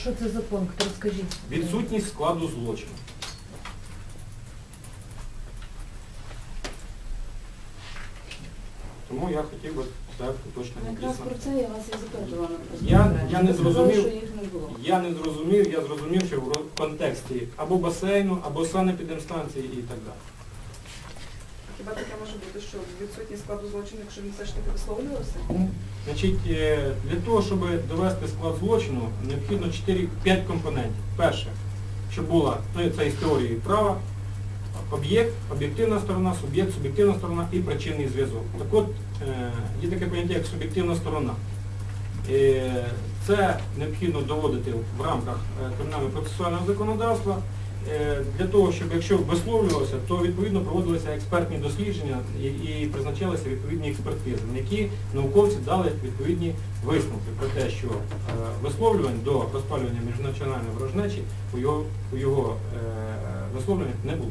Що це за пункт? Розкажіть. Відсутність складу злочину. Тому я хотів би це точно Якраз про це я вас і запитувала. Я- я не зрозумів. що їх не було. Я не зрозумів, я зрозумів, що в контексті або басейну, або санепідемстанції і так далі. Хіба таке може бути, що відсутність складу злочину, якщо він все ж таки висловлювався? Значить, е, для того, щоб довести склад злочину, необхідно 4-5 компонентів. Перше, щоб була ну, це із теорії права, об'єкт, об'єктивна сторона, суб'єкт, суб'єктивна сторона і причинний зв'язок. Так от, е, є таке поняття, як суб'єктивна сторона. Е, Це необхідно доводити в рамках е, кримінального процесуального законодавства. Е, Для того, щоб якщо висловлювалося, то відповідно проводилися експертні дослідження і, призначалися відповідні експертизи, на які науковці дали відповідні висновки про те, що е, висловлювань до розпалювання міжнаціональної ворожнечі у його, у е, висловлюваннях не було.